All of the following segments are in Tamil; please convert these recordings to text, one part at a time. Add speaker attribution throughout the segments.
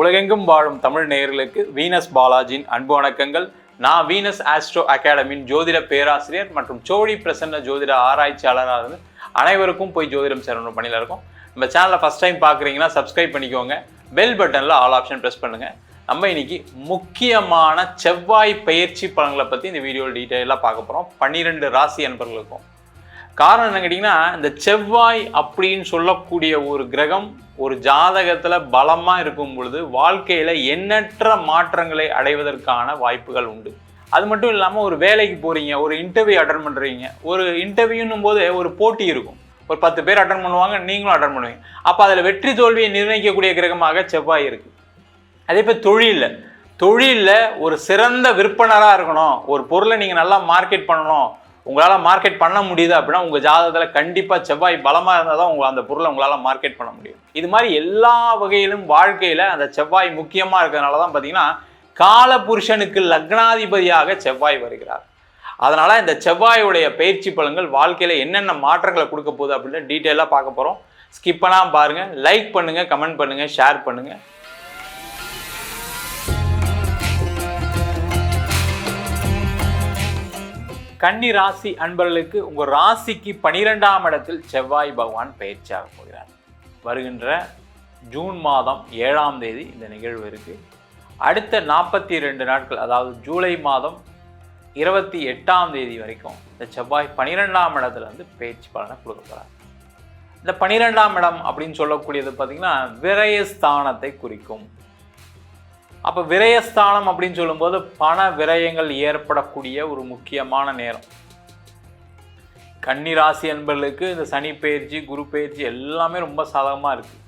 Speaker 1: உலகெங்கும் வாழும் தமிழ் நேயர்களுக்கு வீனஸ் பாலாஜியின் அன்பு வணக்கங்கள். நான் வீனஸ் ஆஸ்ட்ரோ அகாடமியின் ஜோதிட பேராசிரியர் மற்றும் சோழி பிரசன்ன ஜோதிட ஆராய்ச்சியாளராக இருந்து அனைவருக்கும் போய் ஜோதிடம் சேரணும் பணியில் இருக்கும். நம்ம சேனலை ஃபஸ்ட் டைம் பார்க்குறீங்கன்னா சப்ஸ்கிரைப் பண்ணிக்கோங்க. பெல் பட்டனில் ஆல் ஆப்ஷன் ப்ரெஸ் பண்ணுங்கள் நம்ம இன்னைக்கு முக்கியமான செவ்வாய் பயிற்சி பலன்களை பற்றி இந்த வீடியோவில் டீட்டெயிலாக பார்க்க போகிறோம் பன்னிரெண்டு ராசி அன்பர்களுக்கும். காரணம் என்ன கேட்டிங்கன்னா இந்த செவ்வாய் அப்படின்னு சொல்லக்கூடிய ஒரு கிரகம் ஒரு ஜாதகத்தில் பலமாக இருக்கும் பொழுது வாழ்க்கையில் எண்ணற்ற மாற்றங்களை அடைவதற்கான வாய்ப்புகள் உண்டு. அது மட்டும் இல்லாமல் ஒரு வேலைக்கு போகிறீங்க ஒரு இன்டர்வியூ அட்டன் பண்ணுறீங்க ஒரு இன்டர்வியூன்னும் போது ஒரு போட்டி இருக்கும். ஒரு பத்து பேர் அட்டன் பண்ணுவாங்க நீங்களும் அட்டன் பண்ணுவீங்க. அப்போ அதில் வெற்றி தோல்வியை நிர்ணயிக்கக்கூடிய கிரகமாக செவ்வாய் இருக்குது அதே போல் தொழிலில் தொழிலில் ஒரு சிறந்த விற்பனராக இருக்கணும். ஒரு பொருளை நீங்கள் நல்லா மார்க்கெட் பண்ணணும். உங்களால் மார்க்கெட் பண்ண முடியுது அப்படின்னா உங்கள் ஜாதகத்தில் கண்டிப்பாக செவ்வாய் பலமாக இருந்தால் தான் உங்கள் அந்த பொருளை உங்களால் மார்க்கெட் பண்ண முடியும். இது மாதிரி எல்லா வகையிலும் வாழ்க்கையில் அந்த செவ்வாய் முக்கியமாக இருக்கிறதுனால தான் பார்த்தீங்கன்னா காலபுருஷனுக்கு லக்னாதிபதியாக செவ்வாய் வருகிறார். அதனால் இந்த செவ்வாயுடைய பயிற்சி பலன்கள் வாழ்க்கையில் என்னென்ன மாற்றங்களை கொடுக்க போகுது அப்படின்னு டீட்டெயிலாக பார்க்க போகிறோம் ஸ்கிப் பண்ணாமல் பாருங்கள் லைக் பண்ணுங்கள் கமெண்ட் பண்ணுங்கள் ஷேர் பண்ணுங்கள் கன்னி ராசி அன்பர்களுக்கு உங்கள் ராசிக்கு பனிரெண்டாம் இடத்தில் செவ்வாய் பகவான் பயிற்சியாக போகிறார். வருகின்ற ஜூன் மாதம் ஏழாம் தேதி இந்த நிகழ்வு இருக்குது அடுத்த நாற்பத்தி ரெண்டு நாட்கள் அதாவது ஜூலை மாதம் இருபத்தி எட்டாம் தேதி வரைக்கும் இந்த செவ்வாய் பனிரெண்டாம் இடத்துல வந்து பயிற்சி பலனை கொடுக்க போகிறார் இந்த பனிரெண்டாம் இடம் அப்படின்னு சொல்லக்கூடியது பார்த்திங்கன்னா விரயஸ்தானத்தை குறிக்கும். அப்போ விரயஸ்தானம் அப்படின்னு சொல்லும்போது பண விரயங்கள் ஏற்படக்கூடிய ஒரு முக்கியமான நேரம். கன்னி ராசி என்பர்களுக்கு இந்த சனி பயிற்சி குரு பயிற்சி எல்லாமே ரொம்ப சாதகமாக இருக்குது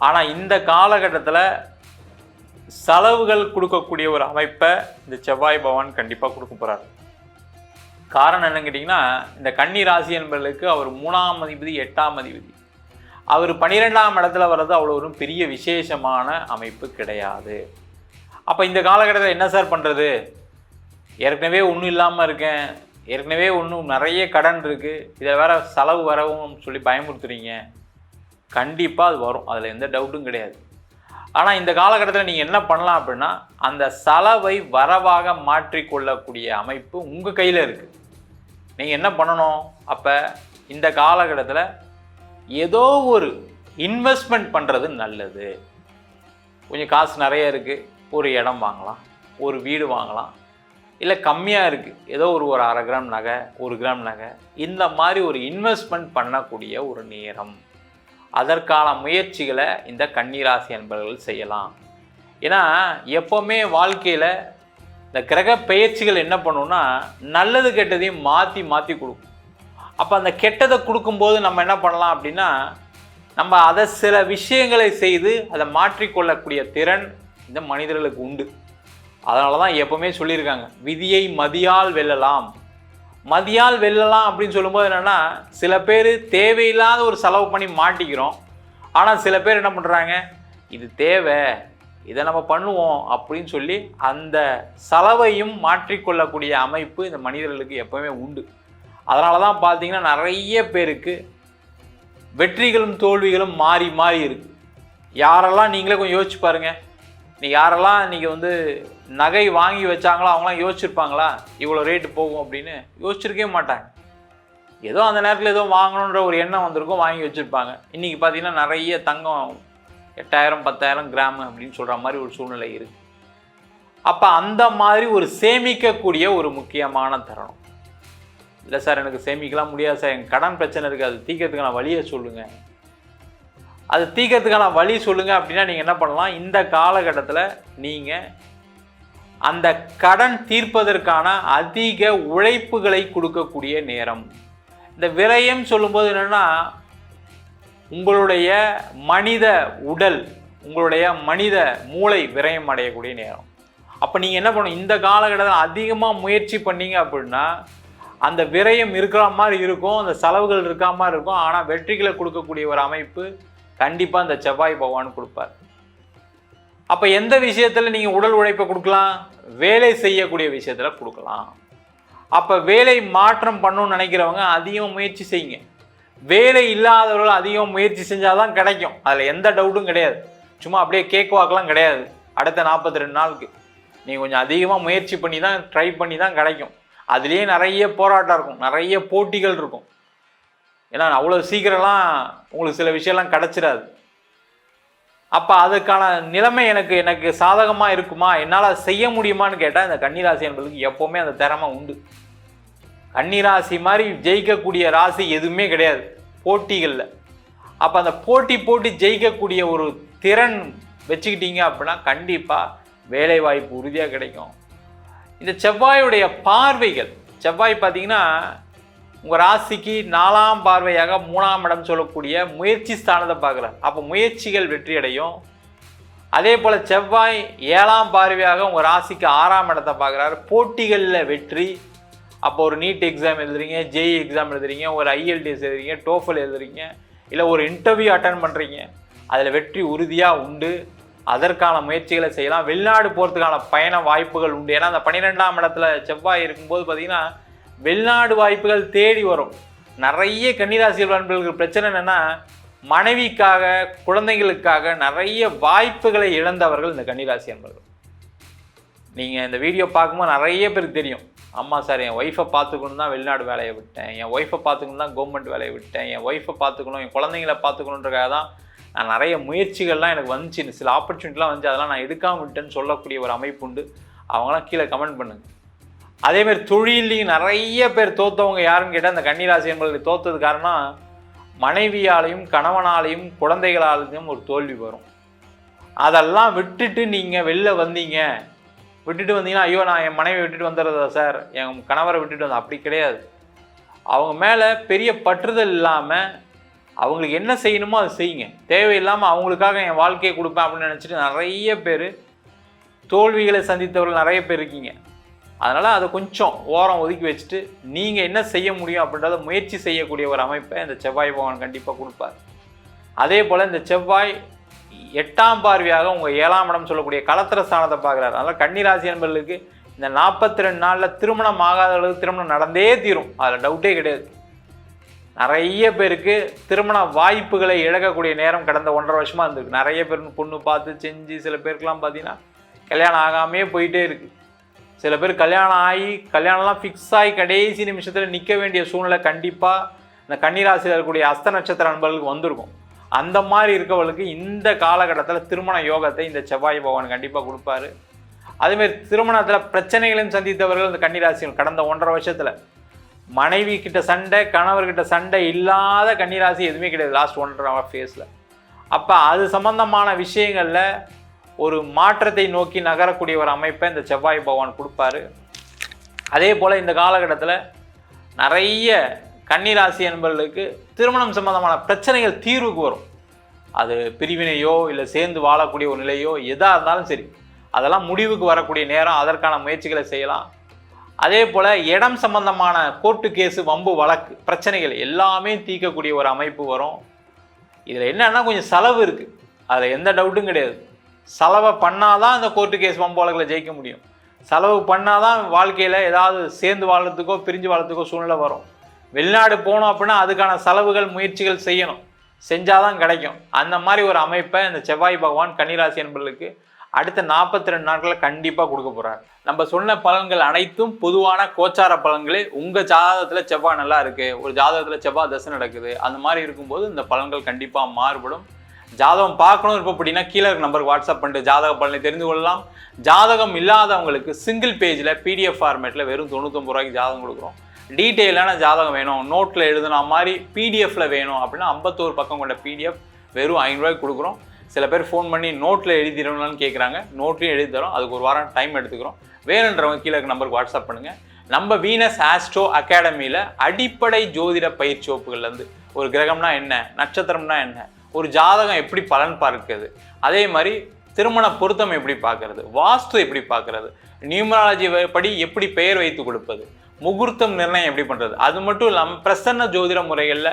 Speaker 1: ஆனால் இந்த காலகட்டத்தில் செலவுகள் கொடுக்கக்கூடிய ஒரு அமைப்பை இந்த செவ்வாய் பவான் கண்டிப்பாக கொடுக்க போகிறார் காரணம் என்னன்னு கேட்டிங்கன்னா இந்த கன்னி ராசி என்பர்களுக்கு அவர் மூணாம் அதிபதி எட்டாம் அதிபதி. அவர் பன்னிரெண்டாம் இடத்துல வர்றது அவ்வளோ ஒரு பெரிய விசேஷமான அமைப்பு கிடையாது. அப்போ இந்த காலகட்டத்தில் என்ன சார் பண்ணுறது ஏற்கனவே ஒன்றும் இல்லாமல் இருக்கேன். ஏற்கனவே ஒன்றும் நிறைய கடன் இருக்குது இதை வேற செலவு வரவும் சொல்லி பயமுறுத்துறீங்க. கண்டிப்பாக அது வரும். அதில் எந்த டவுட்டும் கிடையாது. ஆனால் இந்த காலகட்டத்தில் நீங்கள் என்ன பண்ணலாம் அப்படின்னா அந்த செலவை வரவாக மாற்றிக்கொள்ளக்கூடிய அமைப்பு உங்கள் கையில் இருக்குது நீங்கள் என்ன பண்ணணும்? அப்போ இந்த காலகட்டத்தில் ஏதோ ஒரு இன்வெஸ்ட்மெண்ட் பண்ணுறது நல்லது. கொஞ்சம் காசு நிறைய இருக்குது ஒரு இடம் வாங்கலாம் ஒரு வீடு வாங்கலாம். இல்லை கம்மியாக இருக்குது ஏதோ ஒரு ஒரு அரை கிராம் நகை ஒரு கிராம் நகை. இந்த மாதிரி ஒரு இன்வெஸ்ட்மெண்ட் பண்ணக்கூடிய ஒரு நேரம். அதற்கான முயற்சிகளை இந்த கன்னிராசி அன்பர்கள் செய்யலாம். ஏன்னா எப்போவுமே வாழ்க்கையில் இந்த கிரக பயிற்சிகள் என்ன பண்ணுன்னா நல்லது கெட்டதையும் மாற்றி மாற்றி கொடுக்கும். அப்போ அந்த கெட்டதை கொடுக்கும்போது நம்ம என்ன பண்ணலாம் அப்படின்னா நம்ம அதை சில விஷயங்களை செய்து அதை மாற்றிக்கொள்ளக்கூடிய திறன் இந்த மனிதர்களுக்கு உண்டு. அதனால தான் எப்போவுமே சொல்லியிருக்காங்க விதியை மதியால் வெல்லலாம். மதியால் வெல்லலாம் அப்படின்னு சொல்லும்போது என்னென்னா சில பேர் தேவையில்லாத ஒரு செலவு பண்ணி மாட்டிக்கிறோம். ஆனால் சில பேர் என்ன பண்ணுறாங்க இது தேவை இதை நம்ம பண்ணுவோம். அப்படின்னு சொல்லி அந்த செலவையும் மாற்றிக்கொள்ளக்கூடிய அமைப்பு இந்த மனிதர்களுக்கு எப்போவுமே உண்டு. அதனால தான் பார்த்தீங்கன்னா நிறைய பேருக்கு வெற்றிகளும் தோல்விகளும் மாறி மாறி இருக்குது யாரெல்லாம் நீங்களே கொஞ்சம் யோசிச்சு பாருங்கள் நீ யாரெல்லாம் இன்றைக்கி வந்து நகை வாங்கி வச்சாங்களோ அவங்களாம் யோசிச்சிருப்பாங்களா? இவ்வளோ ரேட்டு போகும் அப்படின்னு யோசிச்சிருக்கவே மாட்டாங்க. ஏதோ அந்த நேரத்தில் ஏதோ வாங்கணுன்ற ஒரு எண்ணம் வந்திருக்கும் வாங்கி வச்சுருப்பாங்க. இன்றைக்கி பார்த்தீங்கன்னா நிறைய தங்கம் எட்டாயிரம் பத்தாயிரம் கிராம் அப்படின்னு சொல்கிற மாதிரி ஒரு சூழ்நிலை இருக்குது அப்போ அந்த மாதிரி ஒரு சேமிக்கக்கூடிய ஒரு முக்கியமான தருணம். இல்லை சார் எனக்கு சேமிக்கலாம் முடியாது சார். எங்கள் கடன் பிரச்சனை இருக்குது அது தீக்கிறதுக்கான வழியை சொல்லுங்கள் அது தீக்கிறதுக்கான வழி சொல்லுங்கள் அப்படின்னா நீங்கள் என்ன பண்ணலாம்? இந்த காலகட்டத்தில் நீங்கள் அந்த கடன் தீர்ப்பதற்கான அதிக உழைப்புகளை கொடுக்கக்கூடிய நேரம். இந்த விரயம் சொல்லும்போது என்னென்னா உங்களுடைய மனித உடல் உங்களுடைய மனித மூளை விரயம் அடையக்கூடிய நேரம். அப்போ நீங்கள் என்ன பண்ணணும்? இந்த காலகட்டத்தில் அதிகமாக முயற்சி பண்ணீங்க அப்படின்னா அந்த விரயம் இருக்கிற மாதிரி இருக்கும் அந்த செலவுகள் இருக்கிற மாதிரி இருக்கும். ஆனால் வெற்றிகளை கொடுக்கக்கூடிய ஒரு அமைப்பு கண்டிப்பாக அந்த செவ்வாய் பகவான் கொடுப்பார். அப்போ எந்த விஷயத்தில் நீங்கள் உடல் உழைப்பை கொடுக்கலாம்? வேலை செய்யக்கூடிய விஷயத்தில் கொடுக்கலாம். அப்போ வேலை மாற்றம் பண்ணணும்னு நினைக்கிறவங்க அதிகம் முயற்சி செய்யுங்க. வேலை இல்லாதவர்கள் அதிகம் முயற்சி செஞ்சால் தான் கிடைக்கும். அதில் எந்த டவுட்டும் கிடையாது. சும்மா அப்படியே கேக் வாக்கெலாம் கிடையாது. அடுத்த நாற்பத்தி ரெண்டு நாளுக்கு. நீங்கள் கொஞ்சம் அதிகமாக முயற்சி பண்ணி தான் ட்ரை பண்ணி தான் கிடைக்கும். அதுலேயே நிறைய போராட்டம் இருக்கும். நிறைய போட்டிகள் இருக்கும். ஏன்னா அவ்வளோ சீக்கிரம்லாம் உங்களுக்கு சில விஷயம்லாம் கிடச்சிடாது. அப்போ அதுக்கான நிலைமை எனக்கு எனக்கு சாதகமாக இருக்குமா? என்னால் செய்ய முடியுமான்னு கேட்டால் இந்த கன்னிராசி என்பதுக்கு எப்போவுமே அந்த திறமை உண்டு. கன்னிராசி மாதிரி ஜெயிக்கக்கூடிய ராசி எதுவுமே கிடையாது. போட்டிகளில். அப்போ அந்த போட்டி போட்டி ஜெயிக்கக்கூடிய ஒரு திறன் வச்சுக்கிட்டீங்க அப்படின்னா கண்டிப்பாக வேலைவாய்ப்பு உறுதியாக கிடைக்கும். இந்த செவ்வாயுடைய பார்வைகள் செவ்வாய் பார்த்தீங்கன்னா உங்கள் ராசிக்கு நாலாம் பார்வையாக மூணாம் இடம் சொல்லக்கூடிய முயற்சி ஸ்தானத்தை பார்க்குறார். அப்போ முயற்சிகள் வெற்றி அடையும். அதே போல் செவ்வாய் ஏழாம் பார்வையாக உங்கள் ராசிக்கு ஆறாம் இடத்தை பார்க்குறாரு. போட்டிகளில் வெற்றி. அப்போ ஒரு நீட் எக்ஸாம் எழுதுறீங்க ஜேஇ எக்ஸாம் எழுதுறீங்க ஒரு ஐஎல்டிஎஸ் எழுதுறீங்க டோஃபல் எழுதுறீங்க இல்லை ஒரு இன்டர்வியூ அட்டன் பண்ணுறீங்க அதில் வெற்றி உறுதியாக உண்டு. அதற்கான முயற்சிகளை செய்யலாம். வெளிநாடு போகிறதுக்கான பயண வாய்ப்புகள் உண்டு. ஏன்னா அந்த பன்னிரெண்டாம் இடத்துல செவ்வாய் இருக்கும்போது பார்த்தீங்கன்னா வெளிநாடு வாய்ப்புகள் தேடி வரும். நிறைய கன்னிராசிகள் நண்பர்களுக்கு பிரச்சனை என்னென்னா மனைவிக்காக குழந்தைகளுக்காக நிறைய வாய்ப்புகளை இழந்தவர்கள் இந்த கன்னிராசி அன்பர்கள் நீங்கள் இந்த வீடியோ பார்க்கும்போது நிறைய பேருக்கு தெரியும். ஆமாம் சார் என் ஒய்ஃபை பார்த்துக்கணும் தான் வெளிநாடு வேலையை விட்டேன். என் ஒய்ஃபை பார்த்துக்கணும் தான் கவர்மெண்ட் வேலையை விட்டேன். என் ஒய்ஃபை பார்த்துக்கணும் என் குழந்தைங்கள பார்த்துக்கணுன்றக்காக தான் நான் நிறைய முயற்சிகள்லாம் எனக்கு வந்துச்சு. சில ஆப்பர்ச்சுனிட்டிலாம் வந்து அதெல்லாம் நான் எடுக்காம விட்டேன்னு சொல்லக்கூடிய ஒரு அமைப்பு உண்டு. அவங்களாம் கீழே கமெண்ட் பண்ணுங்கள் அதேமாதிரி தொழிலையும் நிறைய பேர் தோத்தவங்க யாருன்னு கேட்டால் அந்த கன்னிராசி என்பது தோத்தது காரணம் மனைவியாலையும் கணவனாலையும் குழந்தைகளாலையும் ஒரு தோல்வி வரும். அதெல்லாம் விட்டுட்டு நீங்கள் வெளில வந்தீங்க. விட்டுட்டு வந்தீங்கன்னா ஐயோ நான் என் மனைவி விட்டுட்டு வந்துடுறதா சார்? என் கணவரை விட்டுட்டு வந்தேன் அப்படி கிடையாது. அவங்க மேலே பெரிய பற்றுதல் இல்லாமல் அவங்களுக்கு என்ன செய்யணுமோ அதை செய்யுங்க. தேவையில்லாமல் அவங்களுக்காக என் வாழ்க்கையை கொடுப்பேன் அப்படின்னு நினச்சிட்டு நிறைய பேர் தோல்விகளை சந்தித்தவர்கள் நிறைய பேர் இருக்கீங்க. அதனால் அதை கொஞ்சம் ஓரம் ஒதுக்கி வச்சுட்டு நீங்கள் என்ன செய்ய முடியும் அப்படின்றத முயற்சி செய்யக்கூடிய ஒரு அமைப்பை இந்த செவ்வாய் பகவான் கண்டிப்பாக கொடுப்பார். அதே போல் இந்த செவ்வாய் எட்டாம் பார்வையாக உங்கள் ஏழாம் இடம் சொல்லக்கூடிய களத்திர ஸ்தானத்தை பார்க்குறாரு. அதனால் கன்னிராசி என்பர்களுக்கு இந்த நாற்பத்தி ரெண்டு நாளில் திருமணம் ஆகாத அளவுக்கு திருமணம் நடந்தே தீரும். அதில் டவுட்டே கிடையாது. நிறைய பேருக்கு திருமண வாய்ப்புகளை இழக்கக்கூடிய நேரம் கடந்த ஒன்றரை வருஷமாக இருந்திருக்கு. நிறைய பேர் பொண்ணு பார்த்து செஞ்சு சில பேருக்குலாம் பார்த்தீங்கன்னா கல்யாணம் ஆகாமே போயிட்டே இருக்குது சில பேர் கல்யாணம் ஆகி கல்யாணம்லாம் ஃபிக்ஸ் ஆகி கடைசி நிமிஷத்தில் நிற்க வேண்டிய சூழ்நிலை கண்டிப்பாக இந்த கன்னிராசியில் இருக்கக்கூடிய அஸ்த நட்சத்திர நண்பர்களுக்கு வந்திருக்கும். அந்த மாதிரி இருக்கவளுக்கு இந்த காலகட்டத்தில் திருமண யோகத்தை இந்த செவ்வாய் பகவான் கண்டிப்பாக கொடுப்பாரு. அதேமாரி திருமணத்தில் பிரச்சனைகளையும் சந்தித்தவர்கள் இந்த கன்னிராசிகள் கடந்த ஒன்றரை வருஷத்தில். மனைவி கிட்ட சண்டை கணவர்கிட்ட சண்டை இல்லாத கன்னிராசி எதுவுமே கிடையாது லாஸ்ட் ஒன்றரை ஃபேஸில் அப்போ அது சம்பந்தமான விஷயங்களில் ஒரு மாற்றத்தை நோக்கி நகரக்கூடிய ஒரு அமைப்பை இந்த செவ்வாய் பகவான் கொடுப்பாரு. அதே போல் இந்த காலகட்டத்தில் நிறைய கன்னிராசி என்பவர்களுக்கு திருமணம் சம்பந்தமான பிரச்சனைகள் தீர்வுக்கு வரும். அது பிரிவினையோ இல்லை சேர்ந்து வாழக்கூடிய ஒரு நிலையோ எதாக இருந்தாலும் சரி அதெல்லாம் முடிவுக்கு வரக்கூடிய நேரம் அதற்கான முயற்சிகளை செய்யலாம். அதே போல் இடம் சம்பந்தமான கோர்ட்டு கேஸு வம்பு வழக்கு பிரச்சனைகள் எல்லாமே தீர்க்கக்கூடிய ஒரு அமைப்பு வரும். இதில் என்னன்னா கொஞ்சம் செலவு இருக்குது அதில் எந்த டவுட்டும் கிடையாது. செலவை பண்ணாதான் அந்த கோர்ட்டு கேஸ் வம்பு வழக்கில் ஜெயிக்க முடியும். செலவு பண்ணாதான் வாழ்க்கையில் ஏதாவது சேர்ந்து வாழறதுக்கோ பிரிஞ்சு வாழறதுக்கோ சூழ்நிலை வரும். வெளிநாடு போனோம் அப்படின்னா அதுக்கான செலவுகள் முயற்சிகள் செய்யணும். செஞ்சால் தான் கிடைக்கும். அந்த மாதிரி ஒரு அமைப்பை இந்த செவ்வாய் பகவான் கன்னிராசி என்பர்களுக்கு அடுத்த நாற்பத்தி ரெண்டு நாட்களில் கண்டிப்பாக கொடுக்க போகிறார் நம்ம சொன்ன பலன்கள் அனைத்தும் பொதுவான கோச்சார பலன்களே உங்கள் ஜாதகத்தில் செவ்வாய் நல்லா இருக்குது ஒரு ஜாதகத்தில் செவ்வாய் தசை நடக்குது அந்த மாதிரி இருக்கும்போது இந்த பலன்கள் கண்டிப்பாக மாறுபடும். ஜாதகம் பார்க்கணும் இருப்போம் அப்படின்னா கீழே இருக்க நம்பருக்கு வாட்ஸ்அப் பண்ணிட்டு ஜாதக பலனை தெரிந்து கொள்ளலாம். ஜாதகம் இல்லாதவங்களுக்கு சிங்கிள் பேஜில் பிடிஎஃப் ஃபார்மேட்டில் வெறும் தொண்ணூத்தொம்பது ரூபாய்க்கு ஜாதகம் கொடுக்குறோம். டீட்டெயிலான ஜாதகம் வேணும் நோட்டில் எழுதுன மாதிரி பிடிஎஃப்ல வேணும் அப்படின்னா ஐம்பத்தோரு பக்கம் கொண்ட பிடிஎஃப் வெறும் ஐநூறுரூவாய்க்கு கொடுக்குறோம். சில பேர் ஃபோன் பண்ணி நோட்டில் எழுதிடணும்னு கேட்குறாங்க நோட்லையும் எழுதி தரோம் அதுக்கு ஒரு வாரம் டைம் எடுத்துக்கிறோம். வேணுன்றவங்க கீழே இருக்க நம்பருக்கு வாட்ஸ்அப் பண்ணுங்கள் நம்ம வீனஸ் ஆஸ்ட்ரோ அகாடமியில் அடிப்படை ஜோதிட பயிற்சி வகுப்புகள்லேருந்து ஒரு கிரகம்னா என்ன நட்சத்திரம்னா என்ன ஒரு ஜாதகம் எப்படி பலன் பார்க்குது அதே மாதிரி திருமண பொருத்தம் எப்படி பார்க்கறது வாஸ்து எப்படி பார்க்கறது நியூமராலஜி படி எப்படி பெயர் வைத்து கொடுப்பது முகூர்த்தம் நிர்ணயம் எப்படி பண்ணுறது அது மட்டும் இல்லாமல் பிரசன்ன ஜோதிட முறைகளில்